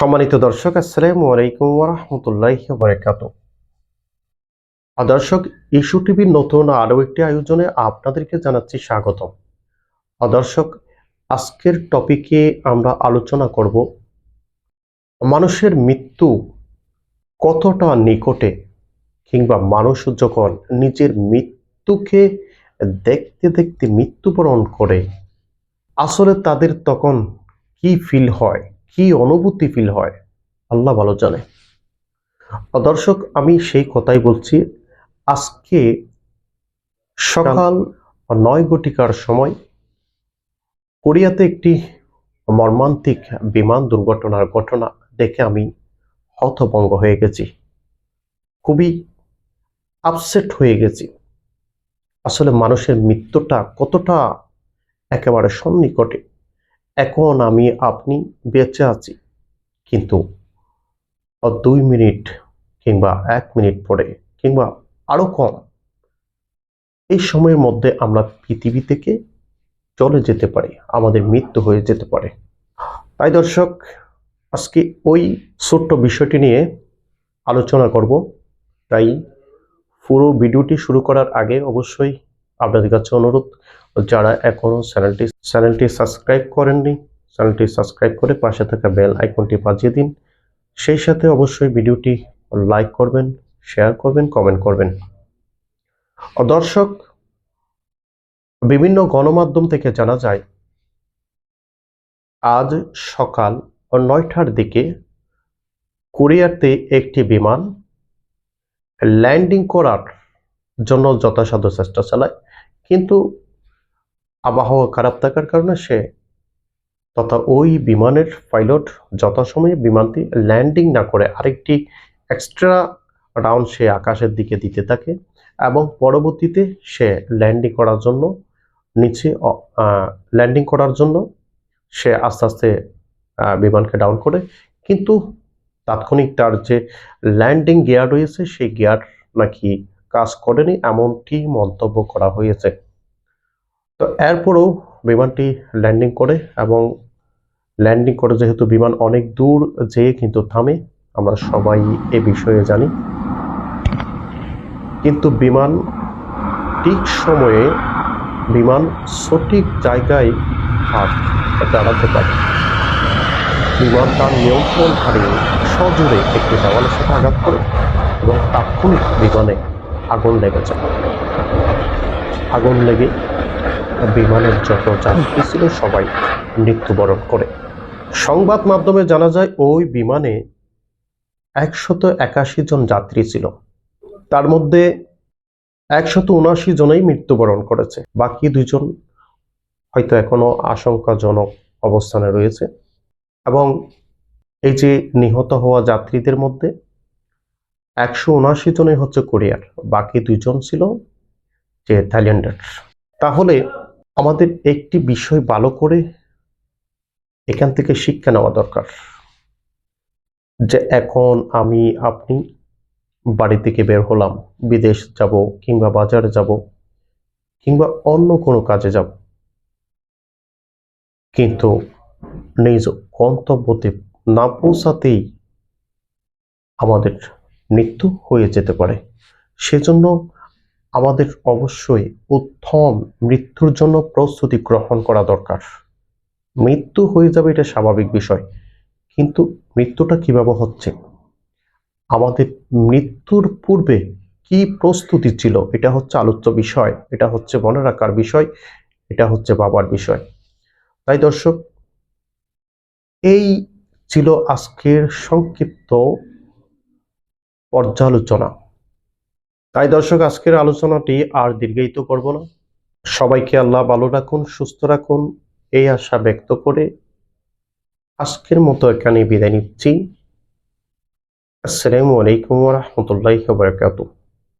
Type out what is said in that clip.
সম্মানিত দর্শক, আসসালামু আলাইকুম ওরহমতুল্লাহ বরকাত দর্শক ইস্যু টিভির নতুন আরও একটি আয়োজনে আপনাদেরকে জানাচ্ছি স্বাগতম। দর্শক, আজকের টপিকে আমরা আলোচনা করব, মানুষের মৃত্যু কতটা নিকটে কিংবা মানুষ যখন নিজের মৃত্যুকে দেখতে দেখতে মৃত্যুবরণ করে, আসলে তাদের তখন কি ফিল হয়? কি অনুভূতি ফিল হয়? আল্লাহ ভালো জানে। দর্শক, আমি সেই কথাই বলছি, আজকে সকাল নয় ঘটিকার সময় কোরিয়াতে একটি মর্মান্তিক বিমান দুর্ঘটনার ঘটনা দেখে আমি হতভঙ্গ হয়ে গেছি। খুবই আপসেট হয়ে গেছি। আসলে মানুষের মৃত্যুটা কতটা একেবারে সন্নিকটে এখন আমি আপনি বেঁচে আছি। কিন্তু দুই মিনিট কিংবা এক মিনিট পরে কিংবা আরও কম। এই সময়ের মধ্যে আমরা পৃথিবী থেকে চলে যেতে পারি, আমাদের মৃত্যু হয়ে যেতে পারে। তাই দর্শক, আজকে ওই ছোট্ট বিষয়টি নিয়ে আলোচনা করব। তাই পুরো ভিডিওটি শুরু করার আগে অবশ্যই আপনাদের কাছে অনুরোধ, যারা এখনও চ্যানেলটি চ্যানেলটি সাবস্ক্রাইব করেননি, চ্যানেলটি সাবস্ক্রাইব করে পাশে থাকা বেল আইকনটি বাজিয়ে দিন। সেই সাথে অবশ্যই ভিডিওটি লাইক করবেন, শেয়ার করবেন, কমেন্ট করবেন। দর্শক, বিভিন্ন গণমাধ্যম থেকে জানা যায়, আজ সকাল নয়টার দিকে কোরিয়াতে একটি বিমান ল্যান্ডিং করার জন্য যথাসাধ্য চেষ্টা চালায়। কিন্তু আবহাওয়া খারাপ থাকার কারণে সে তথা ওই বিমানের পাইলট যথাসময়ে বিমানটি ল্যান্ডিং না করে আরেকটি এক্সট্রা রাউন্ড সে আকাশের দিকে দিতে থাকে এবং পরবর্তীতে সে ল্যান্ডিং করার জন্য নিচে ল্যান্ডিং করার জন্য সে আস্তে আস্তে বিমানকে ডাউন করে। কিন্তু তাৎক্ষণিক তার যে ল্যান্ডিং গিয়ার রয়েছে, সেই গিয়ার নাকি কাজ করেনি, এমনটি মন্তব্য করা হয়েছে। তো এরপরও বিমানটি ল্যান্ডিং করে এবং ল্যান্ডিং করে যেহেতু বিমান অনেক দূর যেয়ে কিন্তু থামে, আমরা সবাই এ বিষয়ে জানি। কিন্তু বিমান ঠিক সময়ে বিমান সঠিক জায়গায় হাত দাঁড়াতে পারে। বিমান তার নিয়ন্ত্রণ হারিয়ে সজোরে একটি দেওয়ালের সাথে আঘাত করে এবং তাৎক্ষণিক বিমানে আগুন যায়। আগুন লেগে বিমানের যত যাত্রী ছিল সবাই মৃত্যুবরণ করে। সংবাদ মাধ্যমে জানা যায়, ওই বিমানে একশত একাশি জন যাত্রী ছিল। তার মধ্যে একশত উনআশি জনেই মৃত্যুবরণ করেছে। বাকি দুজন হয়তো এখনও আশঙ্কাজনক অবস্থানে রয়েছে। এবং এই যে নিহত হওয়া যাত্রীদের মধ্যে একশো উনআশি জনই হচ্ছে কোরিয়ার, বাকি দুজন ছিল যে থাইল্যান্ডের। তাহলে আমাদের একটি বিষয় ভালো করে এখান থেকে শিক্ষা নেওয়া দরকার যে এখন আমি, আপনি বাড়ি থেকে বের হলাম, বিদেশ যাব কিংবা বাজারে যাব কিংবা অন্য কোনো কাজে যাব। কিন্তু নিজ গন্তব্যতে না পৌঁছাতেই আমাদের মৃত্যু হয়ে যেতে পারে। সেজন্য আমাদের অবশ্যই উত্তম মৃত্যুর জন্য প্রস্তুতি গ্রহণ করা দরকার। মৃত্যু হয়ে যাবে এটা স্বাভাবিক বিষয়, কিন্তু মৃত্যুটা কীভাবে হচ্ছে? আমাদের মৃত্যুর পূর্বে কি প্রস্তুতি ছিল? এটা হচ্ছে আলোচ্য বিষয়, এটা হচ্ছে মনে রাখার বিষয়, এটা হচ্ছে বাবার বিষয়। তাই দর্শক, এই ছিল আজকের সংক্ষিপ্ত পর্যালোচনা। তাই দর্শক, আজকের আলোচনাটি আর দীর্ঘায়িত করব না। সবাইকে আল্লাহ ভালো রাখুন, সুস্থ রাখুন, এই আশা ব্যক্ত করে আজকের মতো এখানে বিদায় নিচ্ছি। আসসালামু আলাইকুম রহমতুল্লাহ বারকাতুহ।